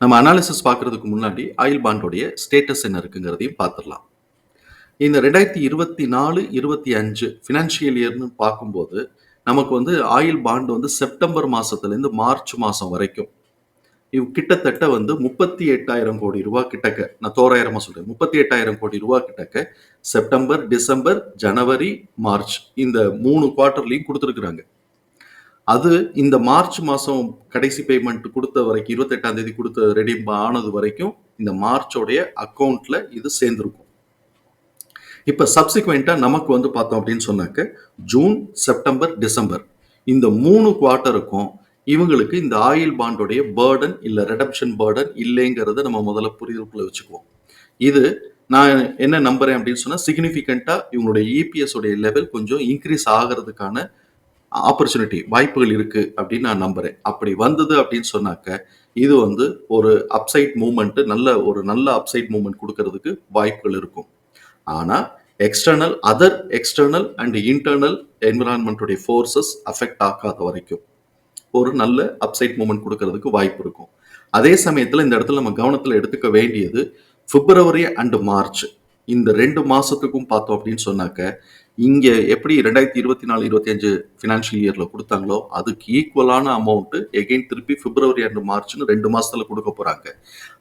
நம்ம அனாலிசிஸ் பார்க்கறதுக்கு முன்னாடி ஆயில் பாண்டோடைய ஸ்டேட்டஸ் என்ன இருக்குங்கிறதையும் பார்த்துடலாம். இந்த ரெண்டாயிரத்தி இருபத்தி நாலு இருபத்தி அஞ்சு ஃபினான்ஷியல் இயர்னு பார்க்கும்போது நமக்கு வந்து ஆயில் பாண்டு வந்து செப்டம்பர் மாதத்துலேருந்து மார்ச் மாதம் வரைக்கும். இவ் கிட்டத்தட்ட வந்து முப்பத்தி எட்டாயிரம் கோடி ரூபா கிட்டக்க நான் தோராயிரமாக சொல்கிறேன் முப்பத்தி எட்டாயிரம் கோடி ரூபா கிட்டக்க செப்டம்பர் டிசம்பர் ஜனவரி மார்ச் இந்த மூணு குவார்ட்டர்லையும் கொடுத்துருக்குறாங்க. அது இந்த மார்ச் மாதம் கடைசி பேமெண்ட் கொடுத்த வரைக்கும் இருபத்தெட்டாம் தேதி கொடுத்த ரெடி ஆனது வரைக்கும் இந்த மார்ச்சோடைய அக்கௌண்ட்ல இது சேர்ந்துருக்கும். இப்போ சப்சிக்வெண்ட்டாக நமக்கு வந்து பார்த்தோம் அப்படின்னு சொன்னாக்க ஜூன் செப்டம்பர் டிசம்பர். இந்த மூணு குவார்ட்டருக்கும் இவங்களுக்கு இந்த ஆயில் பாண்டோடைய பேர்டன் இல்லை ரெடப்ஷன் பேர்டன் இல்லைங்கிறத நம்ம முதல்ல புரிதலுக்குள்ள வச்சுக்குவோம். இது நான் என்ன நம்புறேன் அப்படின்னு சொன்னால் சிக்னிஃபிகண்ட்டாக இவங்களுடைய இபிஎஸ் உடைய லெவல் கொஞ்சம் இன்க்ரீஸ் ஆகிறதுக்கான ஆப்பர்ச்சுனிட்டி வாய்ப்புகள் இருக்கு அப்படின்னு நான் நம்புறேன். அப்படி வந்தது அப்படின்னு சொன்னாக்க இது வந்து ஒரு அப்சைட் மூமெண்ட் நல்ல ஒரு நல்ல அப்சைட் மூமெண்ட் கொடுக்கறதுக்கு வாய்ப்புகள் இருக்கும். ஆனா external other external and internal என்விரான்மெண்ட்டுடைய forces affect ஆகாத வரைக்கும் ஒரு நல்ல அப்சைட் மூமெண்ட் கொடுக்கறதுக்கு வாய்ப்பு இருக்கும். அதே சமயத்தில் இந்த இடத்துல நம்ம கவனத்தில் எடுத்துக்க வேண்டியது பிப்ரவரி அண்ட் மார்ச் இந்த ரெண்டு மாசத்துக்கும் பார்த்தோம் அப்படின்னு சொன்னாக்க இங்கே எப்படி ரெண்டாயிரத்தி இருபத்தி நாலு இருபத்தி அஞ்சு ஃபினான்ஷியல் இயரில் கொடுத்தாங்களோ அதுக்கு ஈக்குவலான அமௌண்ட்டு எகைன் திருப்பி பிப்ரவரி அண்ட் மார்ச்னு ரெண்டு மாதத்தில் கொடுக்க போகிறாங்க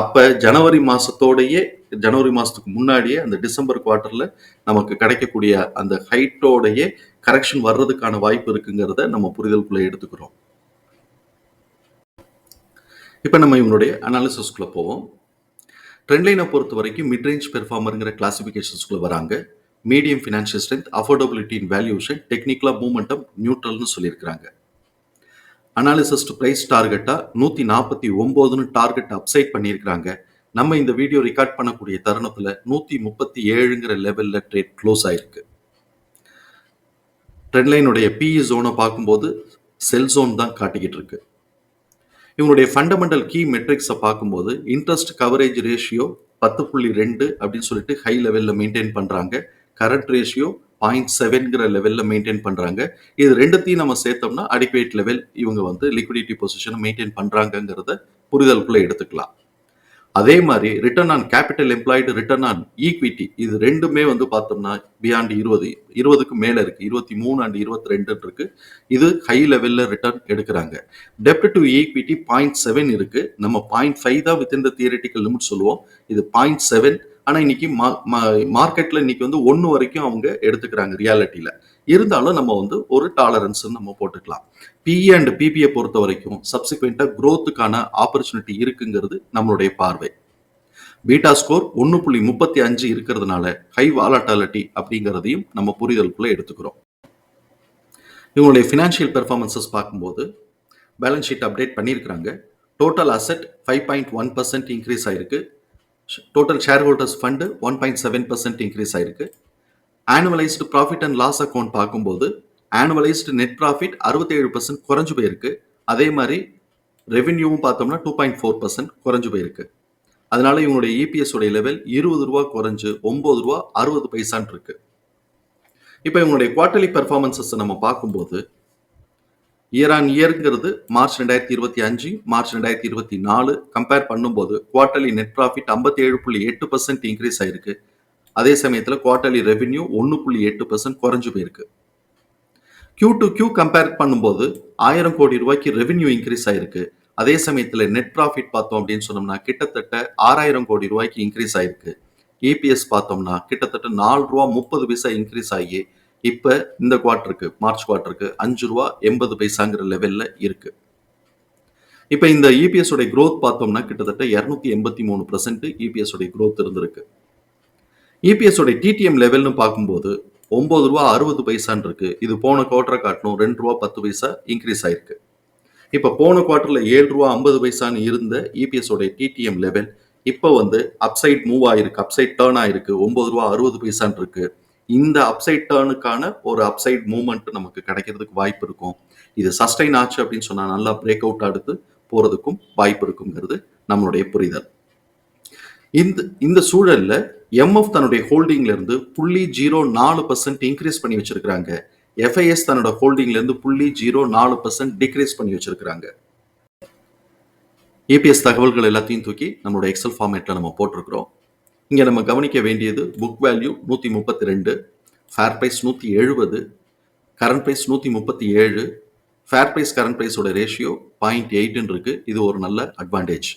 அப்போ ஜனவரி மாதத்தோடையே ஜனவரி மாதத்துக்கு முன்னாடியே அந்த டிசம்பர் குவார்ட்டரில் நமக்கு கிடைக்கக்கூடிய அந்த ஹைட்டோடையே கரெக்ஷன் வர்றதுக்கான வாய்ப்பு இருக்குங்கிறத நம்ம புரிதலுக்குள்ளே எடுத்துக்கிறோம். இப்போ நம்ம இவனுடைய அனாலிசிஸ்குள்ளே போவோம். ட்ரெண்ட்லைனை பொறுத்த வரைக்கும் மிட்ரேஞ்ச் பெர்ஃபார்மருங்கிற கிளாசிஃபிகேஷன்ஸ்குள்ளே வராங்க. Medium financial strength affordability in valuation டெக்னிக்கலாக மூமெண்டம் நியூட்ரல்னு சொல்லியிருக்கிறாங்க. அனாலிசிஸ்ட் ப்ரைஸ் டார்கெட்டாக நூற்றி நாற்பத்தி ஒம்போதுன்னு டார்கெட் அப்சைட் பண்ணியிருக்கிறாங்க. நம்ம இந்த வீடியோ ரெக்கார்ட் பண்ணக்கூடிய தருணத்தில் நூற்றி முப்பத்தி ஏழுங்கிற லெவலில் ட்ரேட் க்ளோஸ் ஆயிருக்கு. ட்ரெண்ட்லைனுடைய பிஇ ஜோனை பார்க்கும்போது செல் ஜோன் தான் காட்டிக்கிட்டு இருக்கு. இவங்களுடைய ஃபண்டமெண்டல் கீ மெட்ரிக்ஸை பார்க்கும்போது இன்ட்ரெஸ்ட் கவரேஜ் ரேஷியோ பத்து புள்ளி ரெண்டு அப்படின்னு சொல்லிட்டு ஹை லெவலில் மெயின்டைன் பண்ணுறாங்க கரண்ட் ரேஷியோ பாயிண்ட் செவன்கிற லெவலில் மெயின்டைன் பண்ணுறாங்க இது ரெண்டுத்தையும் நம்ம சேர்த்தோம்னா அடிக்குவேட் லெவல் இவங்க வந்து லிக்விடிட்டி பொசிஷனை மெயின்டைன் பண்ணுறாங்கங்கிறத புரிதலுக்குள்ளே எடுத்துக்கலாம். அதே மாதிரி return on capital employed return on equity இது ரெண்டுமே வந்து பார்த்தோம்னா பியாண்ட் இருபது இருபதுக்கு மேலே இருக்குது இருபத்தி மூணு அண்ட் இருபத்தி ரெண்டு இருக்கு. இது ஹை லெவலில் ரிட்டர்ன் எடுக்கிறாங்க. டெப்ட் டு ஈக்விட்டி பாயிண்ட் செவன் இருக்குது நம்ம பாயிண்ட் ஃபைவ் தான் வித்தின் த தியரிட்டிக்கல் லிமிட் சொல்லுவோம். இது பாயிண்ட் செவன் ஆனால் இன்னைக்கு மார்க்கெட்டில் இன்னைக்கு வந்து ஒன்று வரைக்கும் அவங்க எடுத்துக்கிறாங்க ரியாலிட்டியில் இருந்தாலும் நம்ம வந்து ஒரு டாலரன்ஸ் நம்ம போட்டுக்கலாம். பிஇ அண்ட் பிபியை பொறுத்த வரைக்கும் சப்சிக்வெண்ட்டாக க்ரோத்துக்கான ஆப்பர்ச்சுனிட்டி இருக்குங்கிறது நம்மளுடைய பார்வை. பீட்டா ஸ்கோர் ஒன்று புள்ளி முப்பத்தி அஞ்சு இருக்கிறதுனால ஹை வாலட்டாலிட்டி அப்படிங்கிறதையும் நம்ம புரிதலுக்குள்ளே எடுத்துக்கிறோம். இவங்களுடைய ஃபினான்ஷியல் பெர்ஃபார்மன்சஸ் பார்க்கும்போது பேலன்ஸ் ஷீட் அப்டேட் பண்ணியிருக்கிறாங்க. Total asset five point one percent increase ஆயிருக்கு. Total share holders fund one point seven percent increase ஆயிருக்கு. Annualised profit and loss account பார்க்கும்போது ஆனுவலைஸ்டு நெட் ப்ராஃபிட் அறுபத்தேழு பர்சன்ட் குறைஞ்சு போயிருக்கு. அதே மாதிரி ரெவென்யூவும் பார்த்தோம்னா டூ பாயிண்ட் ஃபோர் பர்சன்ட் குறைஞ்சு போயிருக்கு. அதனால இவங்களுடைய இபிஎஸ் உடைய லெவல் இருபது ரூபா குறைஞ்சு ஒன்பது ரூபா அறுபது பைசான் இருக்கு இப்போ இவங்களுடைய குவார்டர்லி பெர்ஃபார்மன்சஸ் நம்ம பார்க்கும்போது இயர் ஆன் இயர்ங்கிறது மார்ச் ரெண்டாயிரத்தி இருபத்தி அஞ்சு மார்ச் ரெண்டாயிரத்தி இருபத்தி நாலு. கம்பேர் பண்ணும்போது குவார்டர்லி நெட் ப்ராஃபிட் ஐம்பத்தி ஏழு புள்ளி எட்டு பர்சன்ட் இன்க்ரீஸ் ஆயிருக்கு. அதே சமயத்தில் குவார்டர்லி ரெவென்யூ ஒன்று புள்ளி எட்டு பர்சன்ட் குறைஞ்சு போயிருக்கு. கியூ டு கியூ கம்பேர் பண்ணும்போது ஆயிரம் கோடி ரூபாய்க்கு ரெவென்யூ இன்க்ரீஸ் ஆயிருக்கு. அதே சமயத்தில் நெட் ப்ராஃபிட் பார்த்தோம் அப்படின்னு சொன்னோம்னா கிட்டத்தட்ட ஆறாயிரம் கோடி ரூபாய்க்கு இன்க்ரீஸ் ஆயிருக்கு. இபிஎஸ் பார்த்தோம்னா கிட்டத்தட்ட நாலு ரூபா முப்பது பைசா இன்க்ரீஸ் ஆகி இப்போ இந்த குவார்ட்டருக்கு மார்ச் குவார்ட்டருக்கு அஞ்சு ரூபா எண்பது பைசாங்கிற லெவலில் இருக்கு. இப்போ இந்த இபிஎஸ் உடைய க்ரோத் பார்த்தோம்னா கிட்டத்தட்ட இரநூத்தி எண்பத்தி மூணு பர்சன்ட் இபிஎஸ் உடைய க்ரோத் இருந்திருக்கு. இபிஎஸ் உடைய டிடிஎம் லெவல்னு பார்க்கும்போது ஒம்பது ரூபா அறுபது பைசான் இருக்கு. இது போன குவார்டரை காட்டணும் ரெண்டு ரூபா பத்து பைசா இன்க்ரீஸ் ஆயிருக்கு. இப்போ போன குவார்ட்டர்ல ஏழு ரூபா ஐம்பது பைசான்னு இருந்த இபிஎஸ் உடைய டிடிஎம் லெவல் இப்போ வந்து அப்சைட் மூவ் ஆயிருக்கு அப்சைட் டேர்ன் ஆயிருக்கு. ஒம்பது ரூபா அறுபது பைசான் இருக்குது இந்த அப்சைட் டேர்னுக்கான ஒரு அப்சைட் மூமெண்ட் நமக்கு கிடைக்கிறதுக்கு வாய்ப்பு இருக்கும். இது சஸ்டைன் ஆச்சு அப்படின்னு சொன்னா நல்லா பிரேக் அவுட் அடுத்து போறதுக்கும் வாய்ப்பு இருக்குங்கிறது நம்மளுடைய புரிதல். இந்த இந்த சூழல்ல எம்எஃப் தன்னுடைய ஹோல்டிங்ல இருந்து புள்ளி ஜீரோ நாலு பர்சன்ட் இன்க்ரீஸ் பண்ணி வச்சிருக்கிறாங்க. எஃப்ஐஎஸ் தன்னோட ஹோல்டிங்ல இருந்து புள்ளி ஜீரோ நாலு பர்சன்ட் டிக்ரீஸ் பண்ணி வச்சிருக்கிறாங்க. ஏபிஎஸ் தகவல்கள் எல்லாத்தையும் தூக்கி நம்மளோட எக்ஸல் ஃபார்மேட்ல நம்ம போட்டிருக்கிறோம். இங்கே நம்ம கவனிக்க வேண்டியது புக் வேல்யூ நூற்றி முப்பத்தி ரெண்டு ஃபேர் ப்ரைஸ் நூற்றி எழுபது கரண்ட் ப்ரைஸ் நூற்றி முப்பத்தி ஏழு ஃபேர் ப்ரைஸ் கரண்ட் ப்ரைஸோட ரேஷியோ பாயிண்ட் எயிட்டுன்னு இருக்குது இது ஒரு நல்ல அட்வான்டேஜ்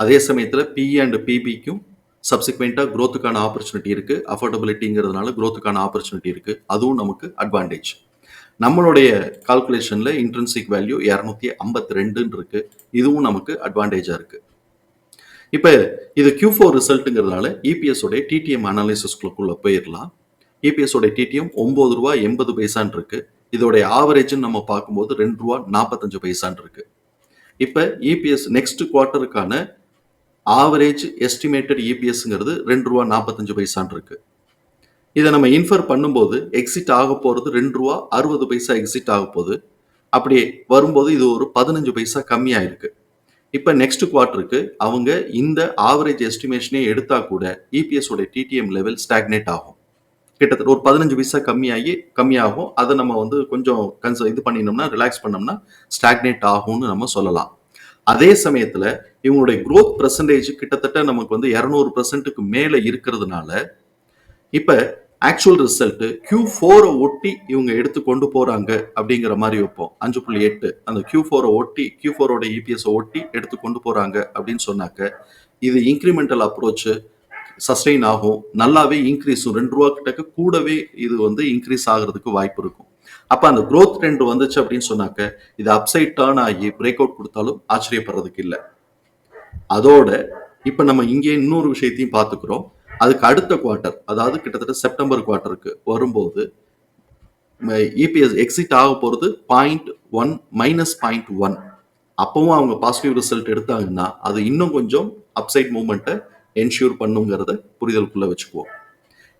அதே சமயத்தில் பிஇ அண்ட் பிபிக்கும் சப்சிக்வெண்ட்டாக க்ரோத்துக்கான ஆப்பர்ச்சுனிட்டி இருக்குது அஃபோர்டபிலிட்டிங்கிறதுனால க்ரோத்துக்கான ஆப்பர்ச்சுனிட்டி இருக்குது அதுவும் நமக்கு அட்வான்டேஜ் நம்மளுடைய கால்குலேஷனில் இன்ட்ரென்சிக் வேல்யூ இரநூத்தி ஐம்பத்தி ரெண்டுன்னு இருக்குது இதுவும் நமக்கு அட்வான்டேஜாக இருக்குது இப்போ இது கியூ ஃபோர் ரிசல்ட்டுங்கிறதுனால இபிஎஸ் உடைய டிடிஎம் அனாலிசிஸ்குள்ள போயிடலாம் இபிஎஸ் உடைய டிடிஎம் ஒம்பது ரூபா எண்பது பைசான் இருக்கு. இதோடைய ஆவரேஜ்னு நம்ம பார்க்கும்போது ரெண்டு ரூபா நாற்பத்தஞ்சு பைசான் இருக்கு. இப்போ இபிஎஸ் நெக்ஸ்ட் குவார்ட்டருக்கான ஆவரேஜ் எஸ்டிமேட்டட் இபிஎஸ்ங்கிறது ரெண்டு ரூபா நாற்பத்தஞ்சு பைசான் இருக்கு. இதை நம்ம இன்ஃபர் பண்ணும்போது எக்ஸிட் ஆக போகிறது ரெண்டு ரூபா அறுபது பைசா எக்ஸிட் ஆக போகுது. அப்படி வரும்போது இது ஒரு பதினஞ்சு பைசா கம்மியாயிருக்கு. இப்போ நெக்ஸ்ட் குவார்ட்டருக்கு அவங்க இந்த ஆவரேஜ் எஸ்டிமேஷனே எடுத்தா கூட இபிஎஸ் உடைய டிடிஎம் லெவல் ஸ்டாக்னேட் ஆகும். கிட்டத்தட்ட ஒரு பதினஞ்சு பைசா கம்மியாகி கம்மியாகும். அதை நம்ம வந்து கொஞ்சம் கன்ச இது பண்ணினோம்னா ரிலாக்ஸ் பண்ணோம்னா ஸ்டாக்னேட் ஆகும்னு நம்ம சொல்லலாம். அதே சமயத்தில் இவங்களுடைய குரோத் பர்சன்டேஜ் கிட்டத்தட்ட நமக்கு வந்து இரநூறு பர்சன்ட்டுக்கு மேலே இருக்கிறதுனால இப்போ ஆக்சுவல் ரிசல்ட் கியூ ஃபோரை ஒட்டி இவங்க எடுத்து கொண்டு போறாங்க அப்படிங்கிற மாதிரி வைப்போம். அஞ்சு புள்ளி எட்டு. அந்த கியூ ஃபோரை ஒட்டி கியூ ஃபோரோட இபிஎஸ் ஒட்டி எடுத்து கொண்டு போறாங்க அப்படின்னு சொன்னாக்க இது இன்க்ரிமெண்டல் அப்ரோச் சஸ்டெயின் ஆகும். நல்லாவே இன்க்ரீஸும் ரெண்டு ரூபா கிட்டக்க கூடவே இது வந்து இன்க்ரீஸ் ஆகிறதுக்கு வாய்ப்பு இருக்கும். அப்ப அந்த க்ரோத் ட்ரெண்ட் வந்துச்சு அப்படின்னு சொன்னாக்க இது அப்சைட் டேர்ன் ஆகி பிரேக் அவுட் கொடுத்தாலும் ஆச்சரியப்படுறதுக்கு இல்லை. அதோட இப்ப நம்ம இங்கே இன்னொரு விஷயத்தையும் பார்த்துக்கிறோம். அதுக்கு அடுத்த குவார்ட்டர் அதாவது கிட்டத்தட்ட செப்டம்பர் குவார்ட்டருக்கு வரும்போது இபிஎஸ் எக்ஸிட் ஆக போகிறது point one minus point one அப்பவும் அவங்க பாசிட்டிவ் ரிசல்ட் எடுத்தாங்கன்னா அது இன்னும் கொஞ்சம் அப்சைட் மூவ்மெண்ட்டை என்ஷூர் பண்ணுங்கிறத புரிதலுக்குள்ளே வச்சுக்குவோம்.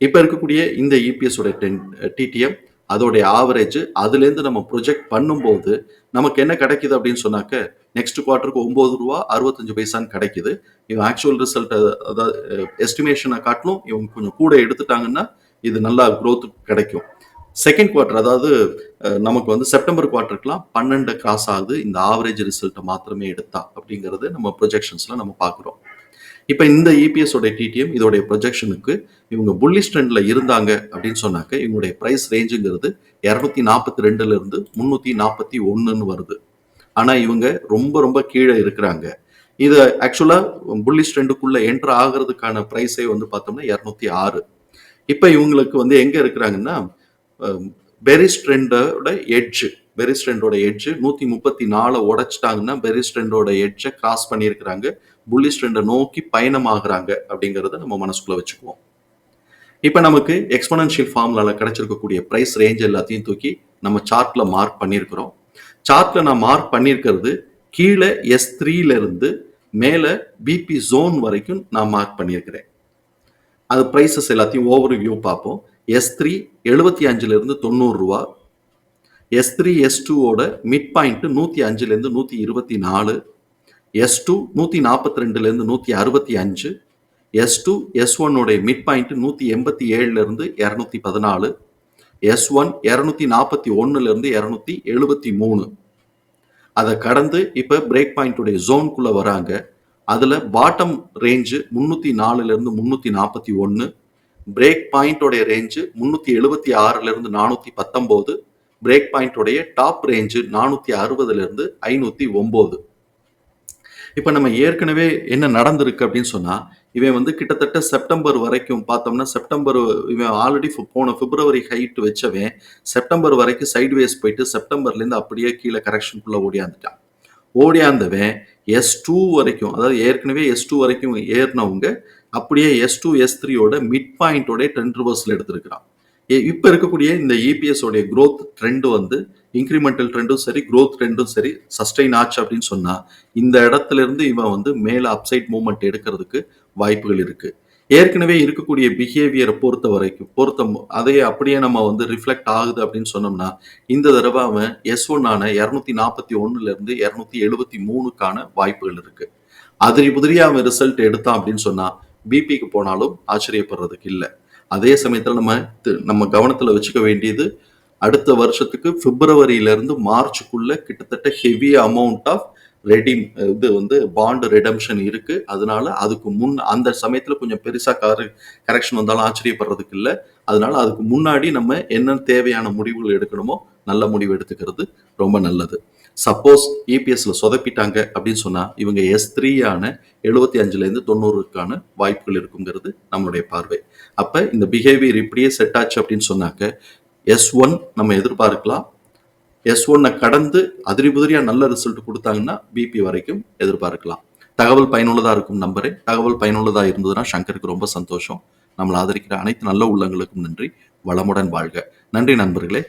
இப்போ இருக்கக்கூடிய இந்த இபிஎஸ் உடைய டென் டிடிஎம் அதோடைய ஆவரேஜ் அதுலேருந்து நம்ம ப்ரொஜெக்ட் பண்ணும்போது நமக்கு என்ன கிடைக்குது அப்படின்னு சொன்னாக்க நெக்ஸ்ட் குவார்ட்டருக்கு ஒம்பது ரூபா அறுபத்தஞ்சு பைசான்னு கிடைக்குது. இவன் ஆக்சுவல் ரிசல்ட் அதாவது எஸ்டிமேஷனை காட்டிலும் இவங்க கொஞ்சம் கூட எடுத்துட்டாங்கன்னா இது நல்லா க்ரோத் கிடைக்கும். செகண்ட் குவார்ட்டர் அதாவது நமக்கு வந்து செப்டம்பர் குவார்ட்டருக்குலாம் பன்னெண்டு கிராஸ் ஆகுது. இந்த ஆவரேஜ் ரிசல்ட்டை மாத்திரமே எடுத்தா அப்படிங்கிறது நம்ம ப்ரொஜெக்ஷன்ஸில் நம்ம பார்க்குறோம். இப்போ இந்த இபிஎஸ் டிடிஎம் இதோடைய ப்ரொஜெக்ஷனுக்கு இவங்க புல்லிஷ் ட்ரெண்டில் இருந்தாங்க அப்படின்னு சொன்னாக்க இவங்களுடைய ப்ரைஸ் ரேஞ்சுங்கிறது இரநூத்தி நாற்பத்தி ரெண்டுலேருந்து முந்நூற்றி நாற்பத்தி ஒன்றுன்னு வருது. ஆனால் இவங்க ரொம்ப ரொம்ப கீழே இருக்கிறாங்க. இது ஆக்சுவலாக புல்லிஷ் ட்ரெண்டுக்குள்ளே என்ட்ரு ஆகிறதுக்கான ப்ரைஸே வந்து பார்த்தோம்னா இரநூத்தி ஆறு இப்போ இவங்களுக்கு வந்து எங்கே இருக்கிறாங்கன்னா பெரிஸ் ட்ரெண்டோட எட்ஜ் பெரிஸ் ட்ரெண்டோட எட்ஜு நூற்றி முப்பத்தி நாலை உடைச்சிட்டாங்கன்னா பெரிஸ் ட்ரெண்டோட எட்ஜை கிராஸ் பண்ணியிருக்கிறாங்க. புல்லிஷ் ட்ரெண்டை நோக்கி பயணமாகறாங்க அப்படிங்கிறத நம்ம மனசுக்குள்ள வச்சுக்குவோம். இப்போ நமக்கு எக்ஸ்பனன்ஷியல் ஃபார்முலால கிடைச்சிருக்கக்கூடிய ப்ரைஸ் ரேஞ்ச் எல்லாத்தையும் தூக்கி நம்ம சார்ட்ல மார்க் பண்ணியிருக்கிறோம் சார்ட்ல நான் மார்க் பண்ணியிருக்கிறது கீழே எஸ் த்ரீல இருந்து மேலே பிபி ஜோன் வரைக்கும் நான் மார்க் பண்ணியிருக்கிறேன் அது ப்ரைஸஸ் எல்லாத்தையும் ஓவர் வியூ பார்ப்போம் எஸ் த்ரீ எழுபத்தி அஞ்சுலேருந்து தொண்ணூறுரூவா எஸ் த்ரீ எஸ் டூவோட மிட் பாயிண்ட்டு நூற்றி அஞ்சுலேருந்து நூற்றி இருபத்தி நாலு. எஸ் டூ நூற்றி நாற்பத்தி ரெண்டுலேருந்து நூற்றி அறுபத்தி அஞ்சு எஸ் டூ எஸ் ஒன்னுடைய மிட் பாயிண்ட் நூற்றி எண்பத்தி ஏழுலேருந்து இரநூத்தி பதினாலு எஸ் ஒன் இரநூத்தி நாற்பத்தி ஒன்றுலேருந்து இரநூத்தி எழுபத்தி மூணு. அதை கடந்து இப்போ பிரேக் பாயிண்ட்டுடைய ஜோன்குள்ளே வராங்க. அதில் பாட்டம் ரேஞ்சு முந்நூற்றி நாலுலேருந்து முந்நூற்றி நாற்பத்தி ஒன்று பிரேக் பாயிண்ட்டோடைய ரேஞ்சு முந்நூற்றி எழுபத்தி ஆறுலேருந்து நானூற்றி பத்தொம்போது பிரேக் பாயிண்ட்டுடைய டாப் ரேஞ்சு நானூற்றி அறுபதுலேருந்து ஐநூற்றி ஒம்பது. இப்போ நம்ம ஏற்கனவே என்ன நடந்திருக்கு அப்படின்னு சொன்னால் இவன் வந்து கிட்டத்தட்ட செப்டம்பர் வரைக்கும் பார்த்தோம்னா செப்டம்பர் இவன் ஆல்ரெடி போன பிப்ரவரி ஹைட் வச்சவன் செப்டம்பர் வரைக்கும் சைட்வேஸ் போயிட்டு செப்டம்பர்லேருந்து அப்படியே கீழே கரெக்ஷனுக்குள்ளே ஓடியாந்துட்டான். ஓடியாந்தவன் எஸ் டூ வரைக்கும் அதாவது ஏற்கனவே எஸ் டூ வரைக்கும் ஏறினவங்க அப்படியே எஸ் டூ எஸ் த்ரீயோட மிட் பாயிண்டோட டென் ரிவர்ஸில் எடுத்திருக்கிறான். இப்போ இருக்கக்கூடிய இந்த இபிஎஸ் உடைய க்ரோத் ட்ரெண்டு வந்து இன்க்ரிமெண்டல் ட்ரெண்டும் சரி க்ரோத் ட்ரெண்டும் சரி சஸ்டெயின் ஆச்சு அப்படின்னு சொன்னால் இந்த இடத்துல இருந்து இவன் வந்து மேலே அப்சைட் மூவ்மெண்ட் எடுக்கிறதுக்கு வாய்ப்புகள் இருக்கு. ஏற்கனவே இருக்கக்கூடிய பிஹேவியரை பொறுத்த வரைக்கும் பொறுத்த அதையே அப்படியே நம்ம வந்து ரிஃப்ளெக்ட் ஆகுது அப்படின்னு சொன்னோம்னா இந்த தடவை அவன் எஸ் ஒன்னான இரநூத்தி நாற்பத்தி ஒன்னுல இருந்து இரநூத்தி எழுபத்தி மூணுக்கான வாய்ப்புகள் இருக்கு. அதிரி புதிரியா அவன் ரிசல்ட் எடுத்தான் அப்படின்னு சொன்னா பிபிக்கு போனாலும் ஆச்சரியப்படுறதுக்கு இல்லை. அதே சமயத்துல நம்ம நம்ம கவனத்துல வச்சுக்க வேண்டியது அடுத்த வருஷத்துக்கு பிப்ரவரியில இருந்து மார்ச்சுக்குள்ள கிட்டத்தட்ட ஹெவி அமௌண்ட் ஆஃப் ரெடிம் இது வந்து பாண்ட் ரெடம்ஷன் இருக்கு. அதனால அதுக்கு முன் அந்த சமயத்துல கொஞ்சம் பெருசா கரெக்ஷன் வந்தாலும் ஆச்சரியப்படுறதுக்கு இல்லை. அதனால அதுக்கு முன்னாடி நம்ம என்ன தேவையான முடிவுகள் எடுக்கணுமோ நல்ல முடிவு எடுத்துக்கிறது ரொம்ப நல்லது. சப்போஸ் இபிஎஸ்ல சொதப்பிட்டாங்க அப்படின்னு சொன்னா இவங்க எஸ் த்ரீயான எழுபத்தி அஞ்சுல இருந்து தொண்ணூறுக்கான வாய்ப்புகள் இருக்குங்கிறது நம்மளுடைய பார்வை. அப்ப இந்த பிஹேவியர் இப்படியே செட் ஆச்சு அப்படின்னு சொன்னாக்க எஸ் ஒன் நம்ம எதிர்பார்க்கலாம். எஸ் ஒன்னை கடந்து அதிரிபுதிரியா நல்ல ரிசல்ட் கொடுத்தாங்கன்னா பிபி வரைக்கும் எதிர்பார்க்கலாம். தகவல் பயனுள்ளதா இருக்கும் நம்பரே. தகவல் பயனுள்ளதா இருந்ததுன்னா சங்கருக்கு ரொம்ப சந்தோஷம். நம்மளை ஆதரிக்கிற அனைத்து நல்ல உள்ளங்களுக்கும் நன்றி. வளமுடன் வாழ்க. நன்றி நண்பர்களே.